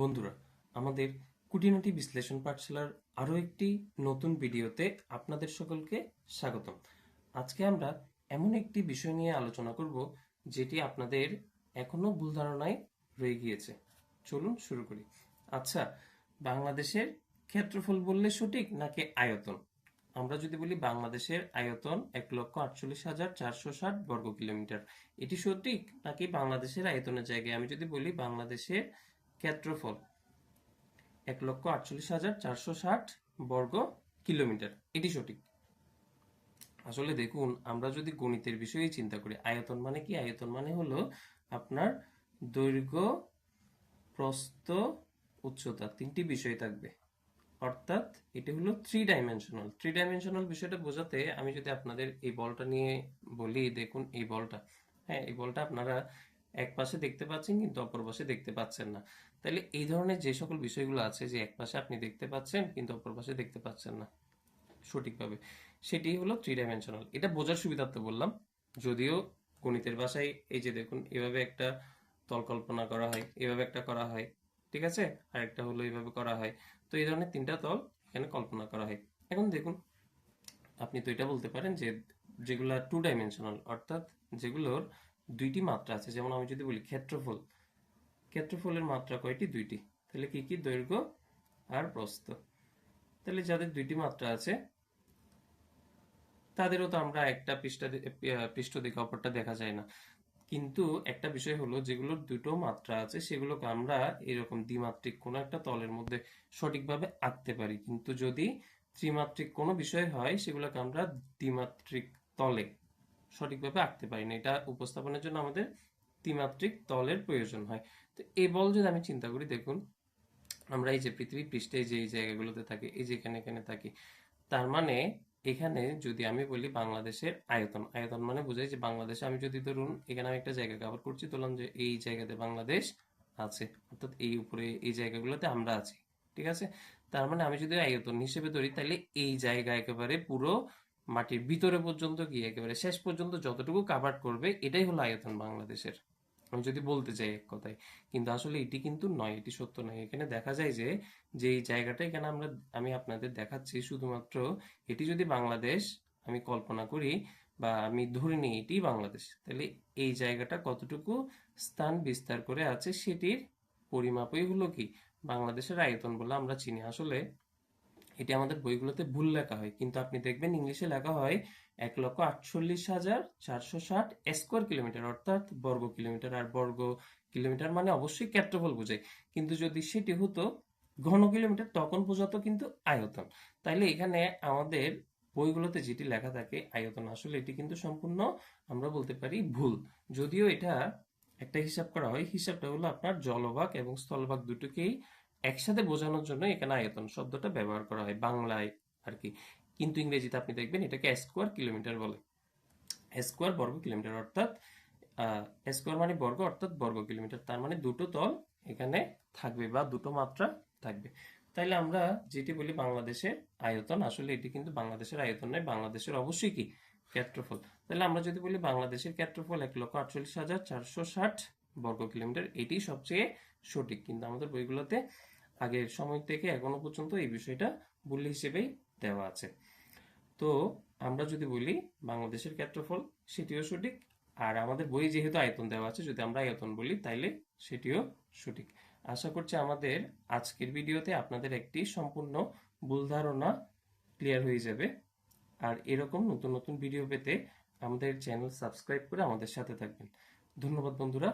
বন্ধুরা, আমাদের কুটিনাটি বিশ্লেষণ পাঠশালার আরও একটি নতুন ভিডিওতে আপনাদের সকলকে স্বাগতম। আজকে আমরা এমন একটি বিষয় নিয়ে আলোচনা করব, যেটি আপনাদের এখনও ভুল ধারণায় রয়ে গিয়েছে। চলুন শুরু করি। আচ্ছা বাংলাদেশের ক্ষেত্রফল বললে সঠিক নাকি আয়তন? আমরা যদি বলি বাংলাদেশের আয়তন এক লক্ষ আটচল্লিশ হাজার চারশো ষাট বর্গ কিলোমিটার এটি সঠিক নাকি বাংলাদেশের আয়তনের জায়গায়? আমি যদি বলি বাংলাদেশের ক্ষেত্রফল এক লক্ষ আটচল্লিশ হাজার চারশো ষাট বর্গ কিলোমিটার। এটি সঠিক। আসলে দেখুন, আমরা যদি গণিতের বিষয়ে চিন্তা করি, আয়তন মানে কি? আয়তন মানে হলো আপনার দৈর্ঘ্য, প্রস্থ, উচ্চতা, তিনটি বিষয় থাকবে। অর্থাৎ এটি হলো থ্রি ডাইমেনশনাল থ্রি ডাইমেনশনাল বিষয়টা বোঝাতে আমি যদি আপনাদের এই বলটা নিয়ে বলি, দেখুন, এই বলটা হ্যাঁ এই বলটা আপনারা এক পাশে দেখতে পাচ্ছেন কিন্তু অপর পাশে দেখতে পাচ্ছেন না। তাহলে এই ধরনের যে সকল বিষয়গুলো আছে যে এক পাশে আপনি দেখতে পাচ্ছেন কিন্তু অপর পাশে দেখতে পাচ্ছেন না সঠিকভাবে, সেটি হলো থ্রি ডাইমেনশনাল এটা বোঝার সুবিধার্থে বললাম, যদিও গণিতের ভাষায় এই যে দেখুন, এভাবে একটা তল কল্পনা করা হয়, এভাবে একটা করা হয়, ঠিক আছে? আর একটা হলো এইভাবে করা হয়। তো এই ধরনের তিনটা তল এখানে কল্পনা করা হয়। এখন দেখুন, আপনি তো এটা বলতে পারেন যে যেগুলো টু ডাইমেনশনাল অর্থাৎ যেগুলোর দুইটি মাত্রা আছে। যেমন আমি যদি বলি ক্ষেত্রফল, ক্ষেত্রফলের মাত্রা কয়টি? দুইটি। তাহলে কি কি? দৈর্ঘ্য আর প্রস্থ। তাহলে যাদের দুইটি মাত্রা আছে, তাদেরও তো আমরা একটা পৃষ্ঠা পৃষ্ঠ দিকে অপরটা দেখা যায় না। কিন্তু একটা বিষয় হলো, যেগুলোর দুটো মাত্রা আছে, সেগুলোকে আমরা এরকম দ্বিমাত্রিক কোনো একটা তলের মধ্যে সঠিকভাবে আঁকতে পারি। কিন্তু যদি ত্রিমাত্রিক কোনো বিষয় হয়, সেগুলোকে আমরা দ্বিমাত্রিক তলে সঠিকভাবে আঁকতে পারি না। এটা উপস্থাপনের জন্য আমাদের ত্রিমাত্রিক তলের প্রয়োজন হয়। তো এই বল যদি আমি চিন্তা করি, দেখুন, আমরা এই যে পৃথিবী পৃষ্ঠে যে এই জায়গাগুলোতে থাকি, এই যে এখানে এখানে থাকি, তার মানে এখানে যদি আমি বলি বাংলাদেশের আয়তন আয়তন মানে বোঝাই যে বাংলাদেশে আমি যদি ধরুন এখানে আমি একটা জায়গা কভার করছি, ধরলাম যে এই জায়গাতে বাংলাদেশ আছে, অর্থাৎ এই উপরে এই জায়গাগুলোতে আমরা আছি, ঠিক আছে? তার মানে আমি যদি আয়তন হিসেবে ধরি, তাহলে এই জায়গা একেবারে পুরো মাটির ভিতরে পর্যন্ত গিয়ে একেবারে শেষ পর্যন্ত যতটুকু কাভার করবে, এটাই হলো আয়তন বাংলাদেশের। আমি যদি বলতে চাই এক কথায়, কিন্তু আসলে এটি কিন্তু নয়, এটি সত্য নয়। এখানে দেখা যায় যে যে এই জায়গাটা এখানে আমরা, আমি আপনাদের দেখাচ্ছি শুধুমাত্র এটি যদি বাংলাদেশ, আমি কল্পনা করি, বা আমি ধরে নিই এটি বাংলাদেশ, তাহলে এই জায়গাটা কতটুকু স্থান বিস্তার করে আছে সেটির পরিমাপই হলো কি? বাংলাদেশের আয়তন বলে আমরা চিনি। আসলে এটি আমাদের বইগুলোতে ভুল লেখা হয়। কিন্তু আপনি দেখবেন ইংলিশে লেখা হয় এক লক্ষ আটচল্লিশ হাজার চারশো ষাট স্কোয়ার কিলোমিটার, অর্থাৎ বর্গ কিলোমিটার। আর বর্গ কিলোমিটার মানে অবশ্যই ক্ষেত্রফল বোঝায়। কিন্তু যদি সেটি হতো ঘন কিলোমিটার, তখন বোঝাতো কিন্তু আয়তন। তাইলে এখানে আমাদের বইগুলোতে যেটি লেখা থাকে, আয়তন, আসলে এটি কিন্তু সম্পূর্ণ আমরা বলতে পারি ভুল। যদিও এটা একটা হিসাব করা হয়। হিসাবটা হলো আপনার জলভাগ এবং স্থলভাগ দুটোকেই একসাথে বোঝানোর জন্য এখানে আয়তন শব্দটা ব্যবহার করা হয় বাংলায় আর কি কিন্তু ইংরেজিতে আপনি দেখবেন এটাকে স্কোয়ার কিলোমিটার বলে। স্কোয়ার বর্গ কিলোমিটার অর্থাৎ স্কোয়ার মানে বর্গ অর্থাৎ বর্গ কিলোমিটার তার মানে দুটো তল এখানে থাকবে বা দুটো মাত্রা থাকবে। তাইলে আমরা যেটি বলি বাংলাদেশের আয়তন, আসলে এটি কিন্তু বাংলাদেশের আয়তন নয়, বাংলাদেশের অবশ্যই কি? ক্ষেত্রফল। তাহলে আমরা যদি বলি বাংলাদেশের ক্ষেত্রফল এক লক্ষ আটচল্লিশ হাজার চারশো ষাট বর্গ কিলোমিটার, এটি সবচেয়ে সঠিক। কিন্তু আমাদের বইগুলোতে আগের সময় থেকে এখনও পর্যন্ত এই বিষয়টা ভুল হিসেবেই দেওয়া আছে। তো আমরা যদি বলি বাংলাদেশের ক্ষেত্রফল, সেটিও সঠিক। আর আমাদের বই যেহেতু আয়তন দেওয়া আছে, যদি আমরা আয়তন বলি, তাইলে সেটিও সঠিক। আশা করছি আমাদের আজকের ভিডিওতে আপনাদের একটি সম্পূর্ণ ভুল ধারণা ক্লিয়ার হয়ে যাবে। আর এরকম নতুন নতুন ভিডিও পেতে আমাদের চ্যানেল সাবস্ক্রাইব করে আমাদের সাথে থাকবেন। ধন্যবাদ বন্ধুরা।